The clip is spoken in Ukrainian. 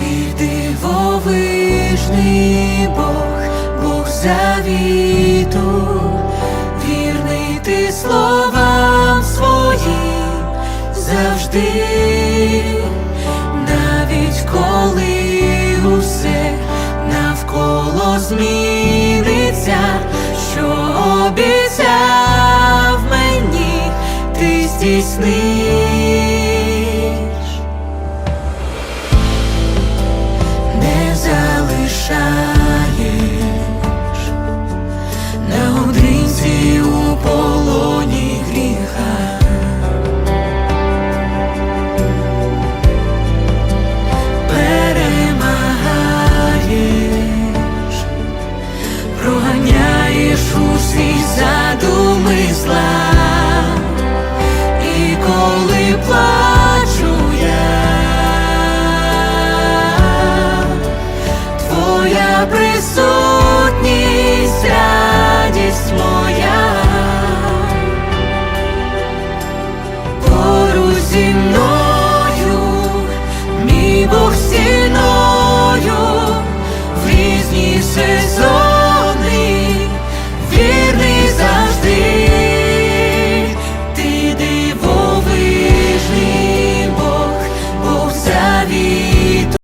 Ти дивовижний Бог, Бог завіту, вірний ти словам своїм завжди, навіть коли усе навколо зміниться, що обіцяв мені, ти здійснив.